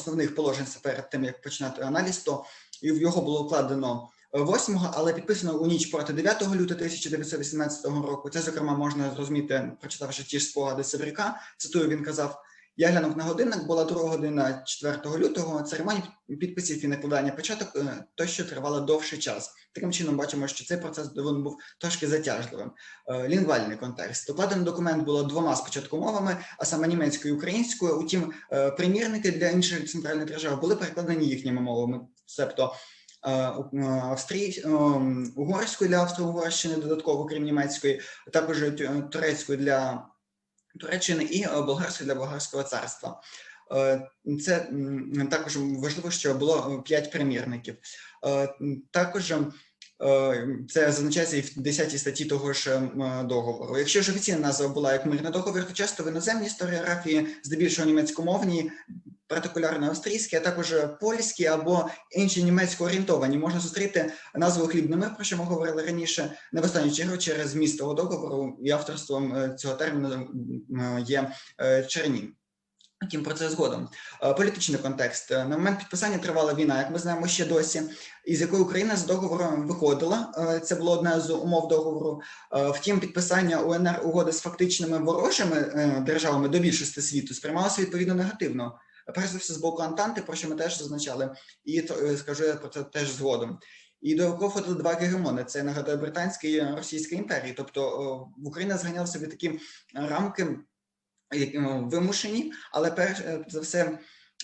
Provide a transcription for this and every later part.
основних положень перед тим, як починати аналіз, то в його було укладено 8-го, але підписано у ніч проти 9 лютого 1918 року. Це, зокрема, можна зрозуміти, прочитавши ті ж спогади Севрюка. Цитую, він казав: я глянув на годинник, була друга година 4 лютого. Церемонія підписів і накладання початок е, тощо тривала довший час. Таким чином, бачимо, що цей процес він був трошки затяжливим. Е, Лінгвальний контекст. Укладений документ було двома спочатку мовами, а саме німецькою і українською. Утім, е, примірники для інших центральних держав були перекладені їхніми мовами, себто австрій, угорською для Австро-Угорщини, додатково крім німецької, також турецькою для Туреччини і болгарської для болгарського царства. Це також важливо, що було п'ять примірників. Також це зазначається і в 10 статті того ж договору. Якщо ж офіційна назва була як мирний договір, то часто в іноземній історіографії, здебільшого німецькомовні, партикулярно австрійські, а також польські або інші німецько орієнтовані, можна зустріти назву хлібними, про що ми говорили раніше, не в останню чергу через зміст того договору і авторством цього терміну є Чернін. Втім, про це згодом. Політичний контекст на момент підписання тривала війна, як ми знаємо ще досі, із якої Україна з договором виходила. Це було одна з умов договору. Втім, підписання УНР угоди з фактичними ворожими державами до більшості світу сприймалося відповідно негативно перш за все з боку Антанти, про що ми теж зазначали, і е, скажу я про це теж згодом. І до якого входили два гегемони: це нагадує Британська і Російська імперії. Тобто в Україна зганяла собі такі рамки вимушені, але перш е, за все.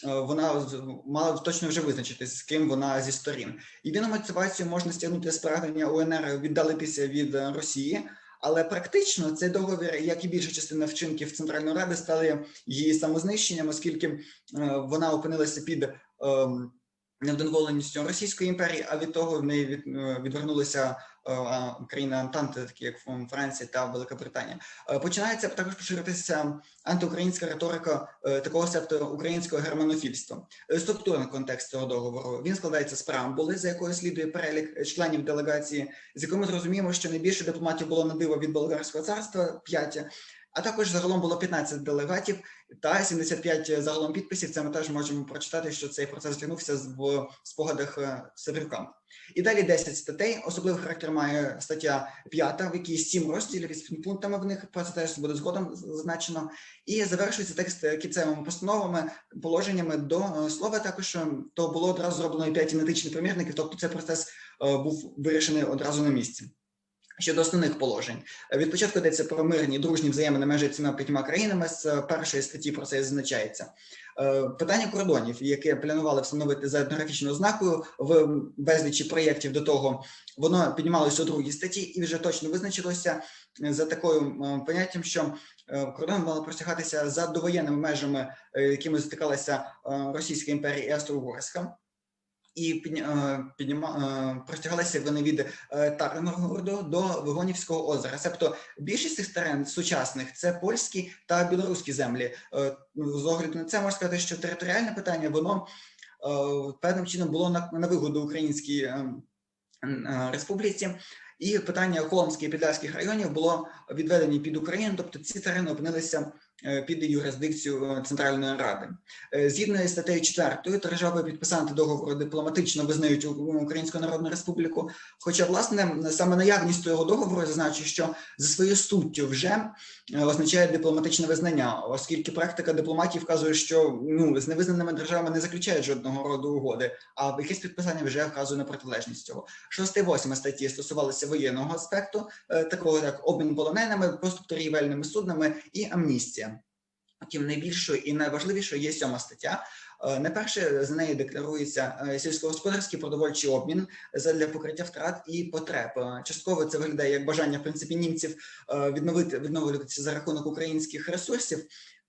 Вона мала точно вже визначити, з ким вона зі сторін. Єдину мотивацію можна стягнути з прагнення УНР віддалитися від Росії, але практично цей договір, як і більша частина вчинків Центральної ради, стали її самознищенням, оскільки е, вона опинилася під ем, невдоволеністю Російської імперії, а від того в неї е, відвернулися е, країни Антанти, такі як Франція та Велика Британія. Е, починається також поширитися антиукраїнська риторика такого сектора українського германофільства. Структурний контекст цього договору він складається з преамбули, за якою слідує перелік членів делегації, з якими ми зрозуміємо, що найбільше дипломатів було на диво від болгарського царства п'ять. А також загалом було 15 делегатів та 75 загалом підписів. Це ми теж можемо прочитати, що цей процес зглянувся в спогадах е, Севрюка. І далі 10 статей. Особливий характер має стаття 5, в якій 7 розділів із пунктами в них про це теж буде згодом зазначено. І завершується текст кінцевими постановами, положеннями до е, слова. Також е, то було одразу зроблено і 5 генетичних примірників, тобто цей процес був вирішений одразу на місці. Щодо основних положень. Від початку йдеться про мирні дружні взаємини межі цими п'ятьма країнами. З першої статті про це зазначається. Е, питання кордонів, яке планували встановити за етнографічною ознакою в безлічі проєктів до того, воно піднімалося у другій статті і вже точно визначилося за такою поняттям, що е, кордон мали простягатися за довоєнними межами, е, якими стикалася Російська імперія і Австро-Угорська і підніма, е, простягалися вони від е, до Вигонівського озера. Себто більшість цих терен сучасних це польські та білоруські землі. Е, з огляду на це можна сказати, що територіальне питання воно певним чином було на, на вигоду українській республіці. І питання Холмських і Підлярських районів було відведені під Україну, тобто ці терени опинилися Е, під юрисдикцію е, Центральної Ради. Е, згідно із статтею 4, держави підписанти договору дипломатично визнають Українську Народну Республіку. Хоча, власне, саме наявність цього договору зазначить, що за своєю суттю вже означає дипломатичне визнання, оскільки практика дипломатії вказує, що ну з невизнаними державами не заключають жодного роду угоди, а якесь підписання вже вказує на протилежність цього. Шосте восьма статті стосувалися воєнного аспекту, такого як обмін полоненими, поступ торгівельними суднами і амністія. Втім, найбільшою і найважливішою є сьома стаття. Е, найперше за нею декларується е, сільськогосподарський продовольчий обмін для покриття втрат і потреб. Е, частково це виглядає як бажання в принципі німців відновити відновлюватися за рахунок українських ресурсів.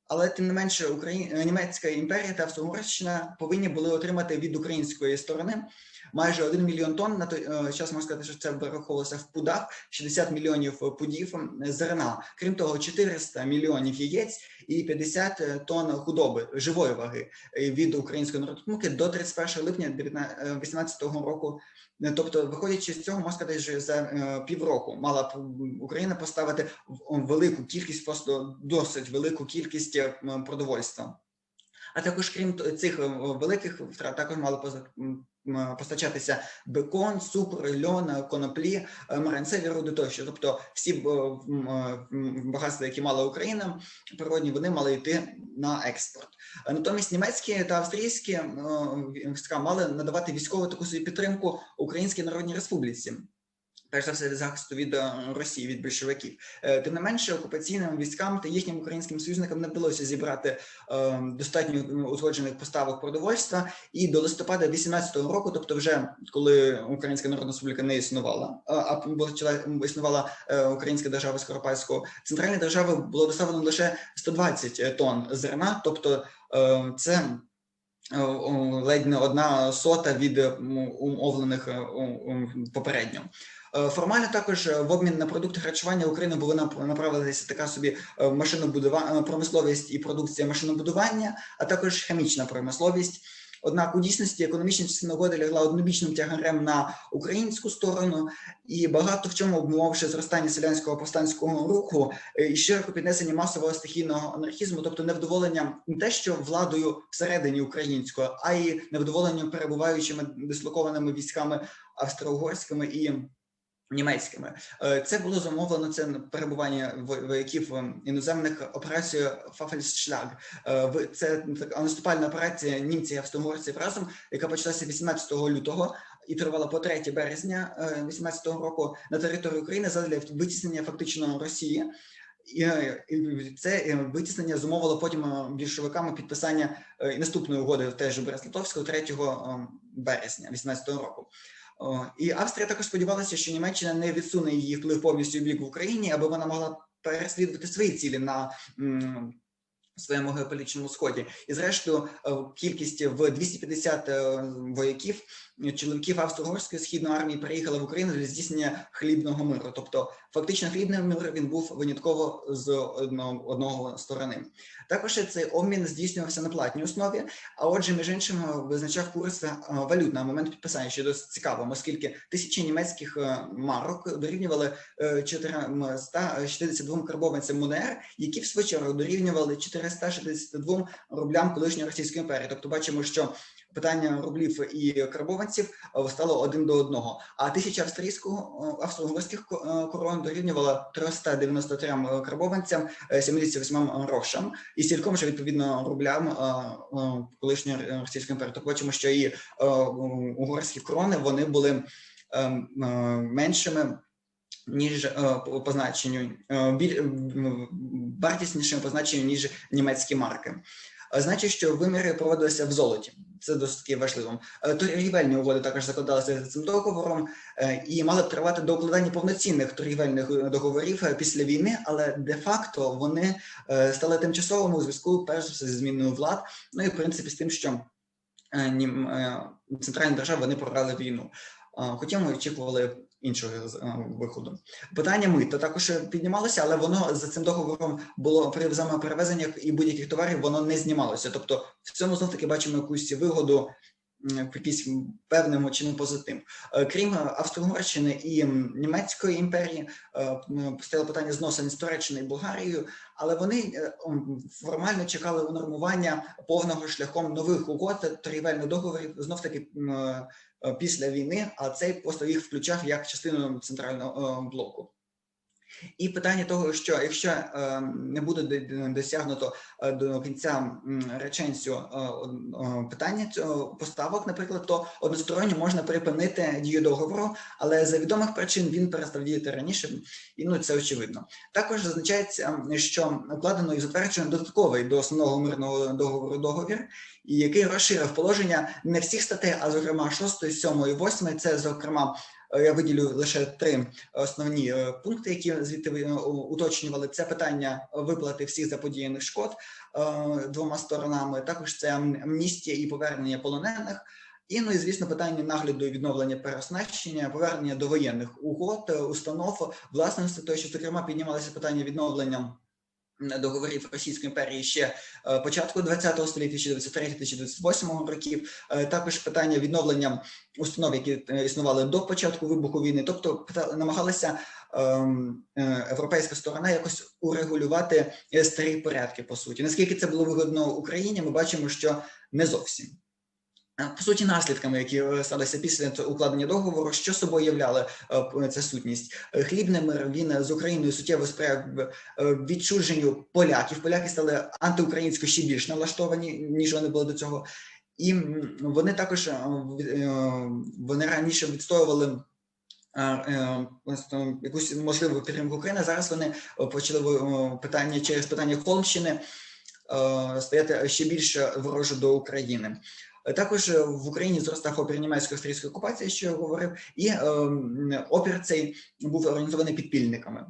Але тим не менше, Україна німецька імперія та Австро-Угорщина повинні були отримати від української сторони майже 1 мільйон тонн. На той е, час можна сказати, що це вираховувалося в пудах 60 мільйонів пудів зерна. Крім того, 400 мільйонів яєць і 50 тонн худоби живої ваги від української народної до 31 липня 2018 року. Тобто, виходячи з цього, можна сказати, що за е, півроку мала б Україна поставити велику кількість, просто досить велику кількість продовольства. А також крім цих е, великих втрат, також мали поза- м, м, постачатися бекон, суп, льон, е, коноплі, маренцеві марганцеві руди тощо. Тобто всі е, е, багатства, які мала Україна, природні, вони мали йти на експорт. Е, Натомість німецькі та австрійські е, війська мали надавати військову таку собі підтримку Українській Народній Республіці. Перш за все, захисту від е, Росії, від більшовиків. Е, Тим не менше, окупаційним військам та їхнім українським союзникам не вдалося зібрати е, достатньо узгоджених поставок продовольства. І до листопада 18-го року, тобто, вже коли Українська Народна Республіка не існувала, а почала існувала Українська держава Скоропадського, центральної держави було доставлено лише 120 тонн зерна, тобто це ледь не одна сота від умовлених попередньо. Е, Формально також е, в обмін на продукти харчування України були нап- направилися така собі е, машинобудова- промисловість і продукція машинобудування, а також хімічна промисловість. Однак у дійсності економічна частина угоди лягла однобічним тягарем на українську сторону, і багато в чому обмовивши зростання селянського повстанського руху і широко піднесення масового стихійного анархізму, тобто невдоволення не те, що владою всередині українською, а й невдоволенням перебуваючими дислокованими військами австро-угорськими і німецькими. Е, Це було замовлено це перебування вояків е, іноземних операцією Фафельшлаг. Це така наступальна операція німців і австро-угорців разом, яка почалася 18 лютого. І тривала по 3 березня 18-го року на території України задля витіснення фактично Росії. І, е, це е, витіснення зумовило потім е, більшовиками підписання е, наступної угоди теж Брест-Литовського 3 е, березня 18-го року. І Австрія також сподівалася, що Німеччина не відсуне її вплив повністю в бік в Україні, аби вона могла переслідувати свої цілі на своєму геополітичному сході. І зрештою, е, кількість в 250 е, вояків, е, чоловіків австро-угорської східної армії переїхала в Україну для здійснення хлібного миру. Тобто, фактично, хлібний мир він був винятково з одного, одного сторони. Також цей обмін здійснювався на платній основі. А отже, між іншим е, визначав курс е, валют на момент підписання, що досить цікаво, оскільки тисячі німецьких е, марок дорівнювали е, 462 карбованцям МУНР, які в свою чергу дорівнювали 462 рублям колишньої Російської імперії. Тобто, бачимо, що питання рублів і карбованців е, стало один до одного. А тисяча австрійського е, австро-угорських е, корон дорівнювала 393 карбованцям, е, 78 грошам і стільком же відповідно рублям колишньої Російської імперії. Так бачимо, що і угорські крони вони були е, е, меншими. Ніж по по значенню е, біль м, вартіснішими по значенню ніж німецькі марки. Значить, що виміри проводилися в золоті. Це досить таки важливо. Е, Торгівельні угоди також закладалися за цим договором е, і мали б тривати до укладання повноцінних торгівельних е, договорів після війни, але де-факто вони стали тимчасовими у зв'язку перш зі зміною влад. Ну і в принципі з тим, що центральні держави вони програли війну. Хоча ми очікували іншого е, виходу. Питання мита також піднімалося, але воно за цим договором було при взаємоперевезеннях і будь-яких товарів воно не знімалося. Тобто в цьому знов таки бачимо якусь вигоду. Якийсь певним чином позитив. Е, Крім е, Австро-Угорщини і Німецької імперії, е, м, стояло питання зносин з Туреччиною і Болгарією, але вони е, формально чекали унормування повного шляхом нових угод торгівельних договорів знов таки е, е, після війни, а цей просто їх включав як частину центрального е, блоку. І питання того, що якщо е, не буде досягнуто е, до кінця реченцю е, питання цього поставок, наприклад, то односторонньо можна припинити дію договору, але за відомих причин він перестав діяти раніше, і ну це очевидно. Також зазначається, що укладено і затверджено додатковий до основного мирного договору договір, який розширив положення не всіх статей, а зокрема 6, 7 і 8. Це зокрема. Е, Я виділю лише три основні е, пункти, які звідти е, уточнювали. Це питання виплати всіх заподіяних шкод е, двома сторонами. Також це ам- амністія і повернення полонених. І ну і звісно, питання нагляду і відновлення переоснащення, повернення до воєнних угод, е, установ власності, то що зокрема піднімалося питання відновлення договорів Російської імперії ще початку початку ХХ століття, 1903-1928 років. Е, Також питання відновлення установ, які е, існували до початку вибуху війни, тобто намагалася ем, е, європейська сторона якось урегулювати е, старі порядки. По суті, наскільки це було вигодно Україні, ми бачимо, що не зовсім. Е, По суті, наслідками, які е, сталися після укладення договору, що собою являла е, ця сутність. Хлібний мир він з Україною суттєво сприяв відчуженню поляків. Поляки стали антиукраїнсько ще більш налаштовані, ніж вони були до цього. І вони також вони раніше відстоювали. Якусь можливу підтримку України. Зараз вони почали питання через питання Холмщини стояти ще більше вороже до України. Е, Також е, в Україні зростав опір німецької австрійської окупації, що я говорив, і е, опір цей був організований підпільниками.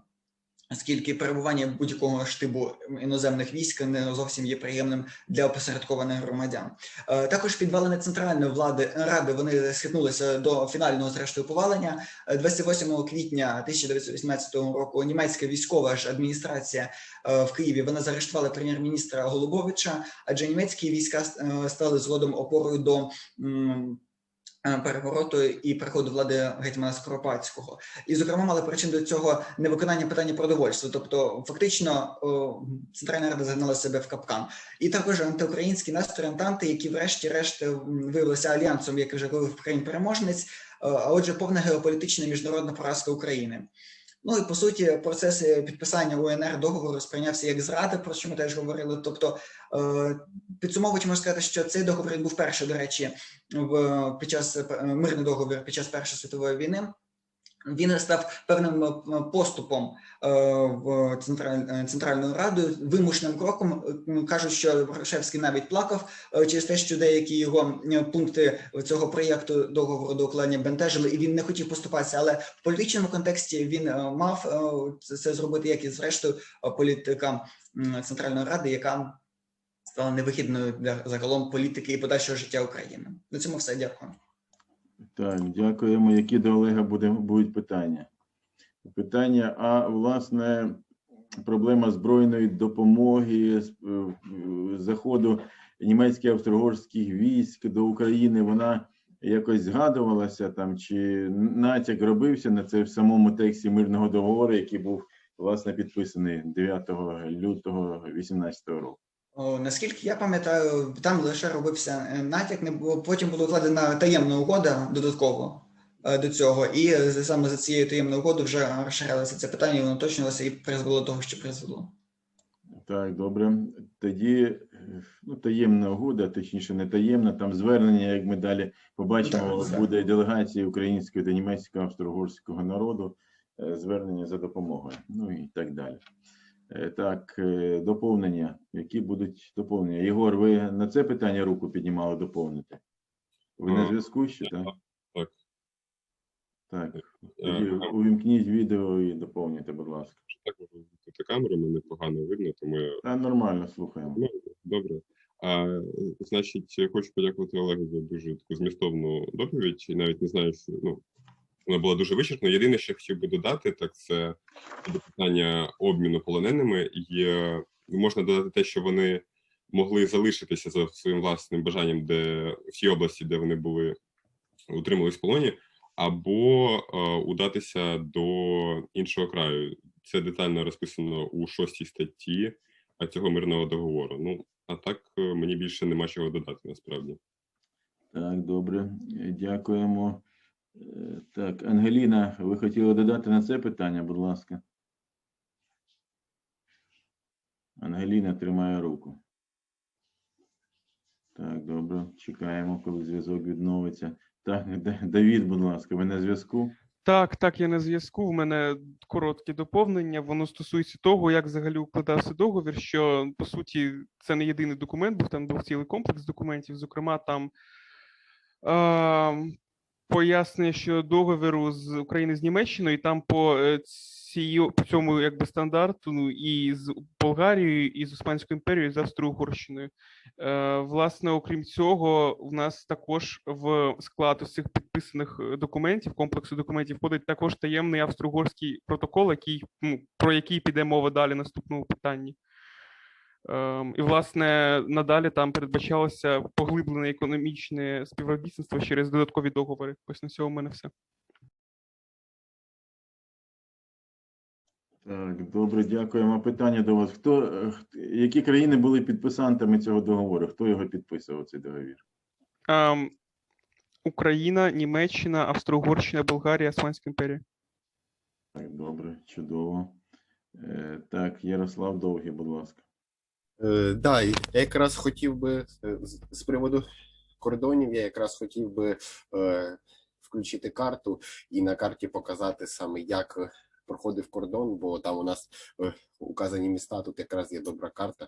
Оскільки перебування будь-якого штибу іноземних військ не зовсім є приємним для опосередкованих громадян. Е, Також підвалини центральної влади ради вони схитнулися до фінального зрештою повалення. Е, 28 квітня 1918 року німецька військова ж адміністрація е, в Києві вона заарештувала прем'єр-міністра Голубовича, адже німецькі війська е, стали згодом опорою до. Е, Перевороту і приходу влади гетьмана Скоропадського, і зокрема мали причин до цього невиконання питання продовольства. Тобто, фактично, Центральна Рада загнала себе в капкан, і також антиукраїнські настрої які, врешті-решт, виявилися альянсом, як вже говорив країн переможниць. е, А отже, повна геополітична міжнародна поразка України. Ну і по суті, процес підписання УНР договору сприйнявся як зрада, про що ми теж говорили. Тобто, е, підсумовуючи, можна сказати, що цей договір був перший, до речі, в під час е, мирний договір під час Першої світової війни. Він став певним е, поступом е, в е, центральною радою, вимушеним кроком. Кажуть, що Грушевський навіть плакав через те, що деякі його пункти цього проєкту договору до укладення бентежили, і він не хотів поступатися. Але в політичному контексті він мав це- зробити, як і зрештою політика центральної ради, яка стала невихідною для загалом політики і подальшого життя України. На цьому все дякую. Так, дякуємо. Які до Олега буде, будуть питання? Питання, а власне, проблема збройної допомоги, з- е, заходу німецьких австро-угорських військ до України, вона якось згадувалася там, чи натяк робився на це в самому тексті мирного договору, який був власне підписаний 9 лютого 2018 року. О, наскільки я пам'ятаю, там лише робився е, натяк, не було потім була укладена таємна угода додатково е, до цього, і саме за цією таємною угодою вже розширялося це питання, і воно уточнилося і призвело до того, що призвело. Так, добре. Тоді е, ну, таємна угода, точніше, не таємна, там звернення, як ми далі побачимо, так, так. буде делегації українського та німецького австро-угорського народу, звернення за допомогою, ну і так далі. Е, Так, е, доповнення. Які будуть доповнення? Єгор, ви на це питання руку піднімали доповнити? Ви на зв'язку ще, так? так. Так. Е, Тоді увімкніть відео і доповнюйте, будь ласка. Так вимкнути камеру, мене погано видно, тому я Та нормально слухаємо. ну, добре. А, значить, хочу подякувати Олегу за дуже таку змістовну доповідь. І навіть не знаю, що ну вона була дуже вичерпна. Єдине, що я хотів би додати, так це до питання обміну полоненими. Є можна додати те, що вони могли залишитися за своїм власним бажанням, де в тій області, де вони були утримувались в полоні, або е, удатися до іншого краю. Це детально розписано у шостій статті е, цього мирного договору. Ну а так е, мені більше нема чого додати насправді. Так, добре, Е, дякуємо. Так, Ангеліна, ви хотіли додати на це питання, будь ласка. Ангеліна тримає руку. Так, добре, чекаємо, коли зв'язок відновиться. Так, Давід, будь ласка, ви на зв'язку? Так, так, я на зв'язку. В мене коротке доповнення. Воно стосується того, як взагалі укладався договір. Що по суті це не єдиний документ, був там був цілий комплекс документів. Зокрема, там е, пояснення що договору з України з Німеччиною, і там по е, цій, по цьому якби стандарту ну, і з Болгарією, і з Османською імперією, і з Австро-Угорщиною. Е, власне, окрім цього, в нас також в склад ось цих підписаних е, документів, комплексу документів, входить також таємний австро-угорський протокол, який ну, про який піде мова далі наступному питанні. Ем, І, власне, надалі там передбачалося поглиблене економічне співробітництво через додаткові договори. Ось на цьому в мене все. Так, добре, дякуємо. Питання до вас. Хто, е, які країни були підписантами цього договору? Хто його підписував, цей договір? Ем, Україна, Німеччина, Австро-Угорщина, Болгарія, Османська імперія. Так, добре, чудово. Е, Так, Ярослав Довгий, будь ласка. Е, да, я якраз хотів би е, з, приводу кордонів, я якраз хотів би е, включити карту і на карті показати саме, як проходив кордон, бо там у нас е, указані міста, тут якраз є добра карта.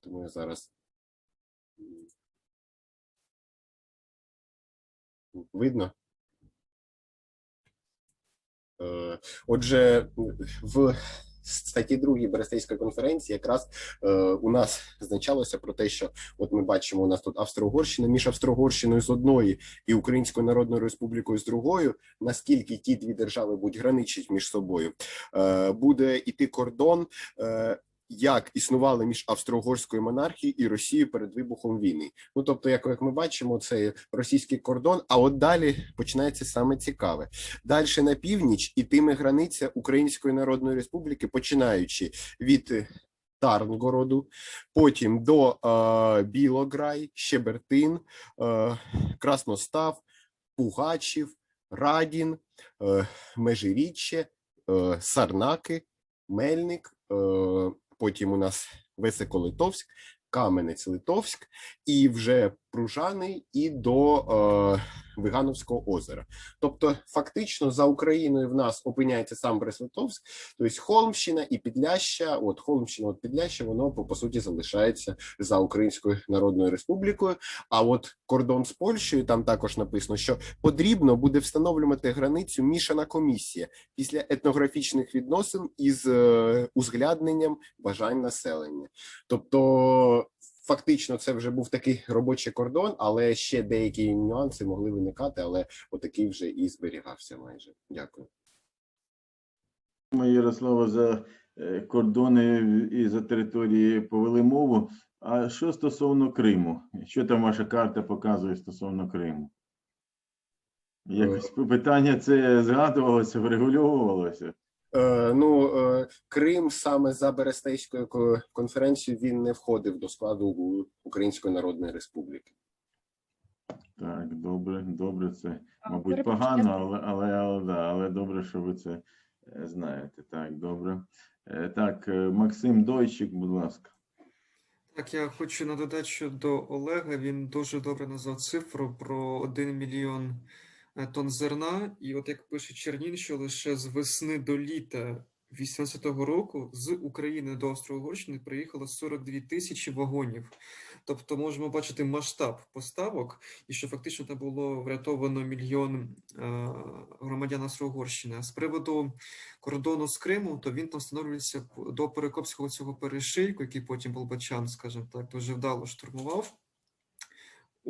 Тому я зараз видно. Е, Отже, в статті 2 Берестейської конференції якраз е, у нас зазначалося про те, що от ми бачимо, у нас тут Австро-Угорщина між Австро-Угорщиною з одної і Українською Народною Республікою з другою. Наскільки ті дві держави будуть граничить між собою, е, буде іти кордон. Е, як існували між австро-угорською монархією і Росією перед вибухом війни? Ну тобто, як, як ми бачимо, це російський кордон. А от далі починається саме цікаве. Далі на північ ітиме границя Української Народної Республіки, починаючи від е, Тарнгороду, потім до е, Білограй, Щебертин, е, Красностав, Пугачів, Радін, е, Межиріччя, е, Сарнаки, Мельник, е, потім у нас Високолитовськ, Каменець-Литовськ і вже Пружани і до е, Вигановського озера. Тобто, фактично за Україною в нас опиняється сам Брест-Литовськ, тобто Холмщина і Підляща. От Холмщина, от Підляща, воно по, по суті залишається за Українською Народною Республікою. А от кордон з Польщею там також написано, що потрібно буде встановлювати границю мішана комісія після етнографічних відносин із е, узглядненням бажань населення. Тобто. Фактично, це вже був такий робочий кордон, але ще деякі нюанси могли виникати, але отакий вже і зберігався майже. Дякую. Ярослава, за е, кордони і за території повели мову. А що стосовно Криму? Що там ваша карта показує стосовно Криму? Якось питання це згадувалося, врегульовувалося. Е, ну, е, Крим саме за Берестейською конференцією він не входив до складу Української Народної Республіки. Так, добре, добре, це, мабуть, погано, але, але, але, да, але добре, що ви це е, знаєте. Так, добре. Так, Максим Дойчик, будь ласка. Так, я хочу надати, що до Олега він дуже добре назвав цифру про 1 мільйон тонн зерна. І от як пише Чернін, що лише з весни до літа 18-го року з України до Австро-Угорщини приїхало 42 тисячі вагонів. Тобто можемо бачити масштаб поставок, і що фактично там було врятовано мільйон е, громадян Австро-Угорщини. А з приводу кордону з Криму, то він там встановлюється до Перекопського цього перешийку, який потім Болбачан, скажімо так, дуже вдало штурмував.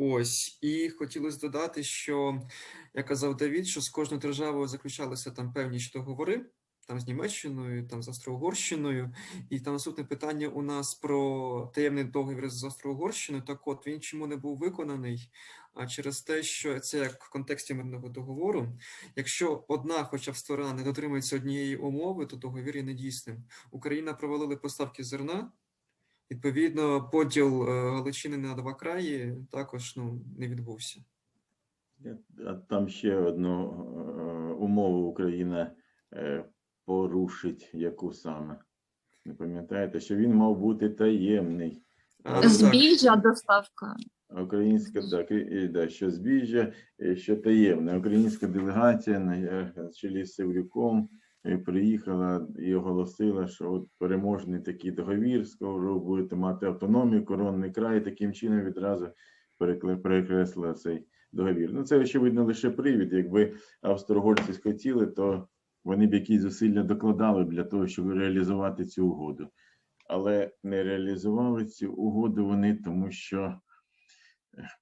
Ось, і хотілося додати, що, як казав Давід, що з кожною державою заключалися там певні договори, там з Німеччиною, там з Австро-Угорщиною. І там наступне питання у нас про таємний договір з Австро-Угорщиною. Так от він чому не був виконаний? А через те, що це як в контексті мирного договору. Якщо одна, хоча б сторона, не дотримується однієї умови, то договір є недійсним. Україна провалили поставки зерна. Відповідно, поділ е, Галичини на два краї також ну, не відбувся. А там ще одну е, умову Україна е, порушить, яку саме. Не пам'ятаєте, що він мав бути таємний. А, Збіжжя доставка. Українська, так, і, і, да, що збіжжя, що таємне. Українська делегація на е, чолі з Севрюком е, приїхала і оголосила, що от переможний такий договір, скоро будете мати автономію, коронний край, таким чином відразу перекреслила цей договір. Ну, це, очевидно, лише привід. Якби австрогольці схотіли, то вони б якісь зусилля докладали для того, щоб реалізувати цю угоду. Але не реалізували цю угоду вони, тому що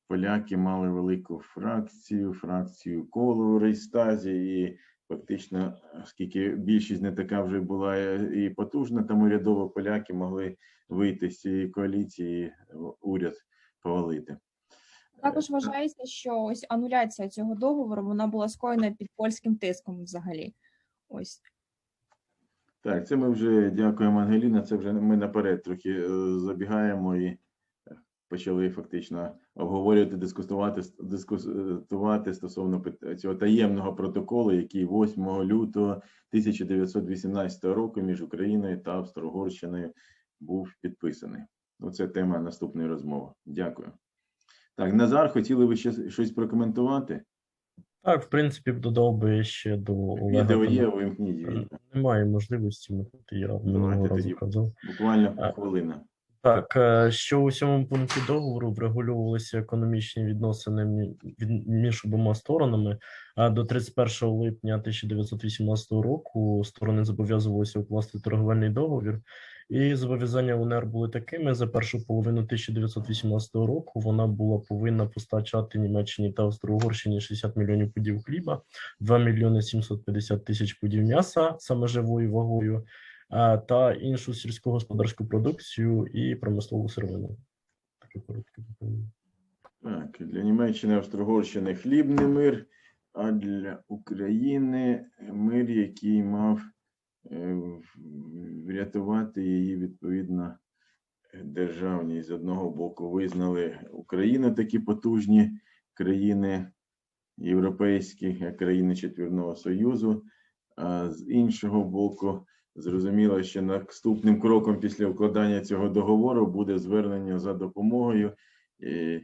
поляки мали велику фракцію, фракцію колу у Рейстазі, і фактично, оскільки більшість не така вже була е, і потужна, там урядово поляки могли вийти з цієї коаліції, е, уряд повалити. Також вважається, що ось ануляція цього договору вона була скоєна під польським тиском взагалі. Ось Так, це ми вже дякуємо, Ангеліна. Це вже ми наперед трохи е, забігаємо і е, почали фактично обговорювати, дискусувати, дискутувати стосовно цього таємного протоколу, який 8 лютого 1918 року між Україною та Австро-Угорщиною був підписаний. Оце тема наступної розмови. Дякую. Так, Назар, хотіли ви ще щось прокоментувати? Так, в принципі, додав би ще до Олега. Відео є, вимкніть. Немає можливості вмикнути, я минулого тоді. разу казав. Буквально А. хвилина. Так, е, що у сьомому пункті договору врегулювалися економічні відносини від- між обома сторонами. А до 31 липня 1918 року сторони зобов'язувалися укласти торговельний договір, і зобов'язання УНР були такими: за першу половину 1918 року вона була повинна постачати Німеччині та Австро-Угорщині 60 мільйонів пудів хліба, 2 мільйони 750 тисяч пудів м'яса саме живою вагою та іншу сільськогосподарську продукцію і промислову сировину. Таке коротке доповнення. Так, для Німеччини, Австро-Угорщини хлібний мир, а для України мир, який мав е, врятувати її відповідно державність. З одного боку визнали Україну такі потужні країни європейські, країни Четвірного Союзу, а з іншого боку, зрозуміло, що наступним кроком після укладання цього договору буде звернення за допомогою. е,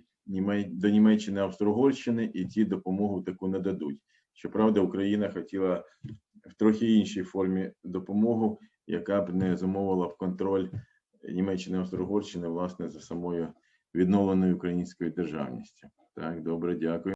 до Німеччини Австро-Угорщини, і ті допомогу таку не дадуть. Щоправда, Україна хотіла в трохи іншій формі допомогу, яка б не замовила б контроль Німеччини Австро-Угорщини, власне, за самою відновленою українською державністю. Так, добре, дякую.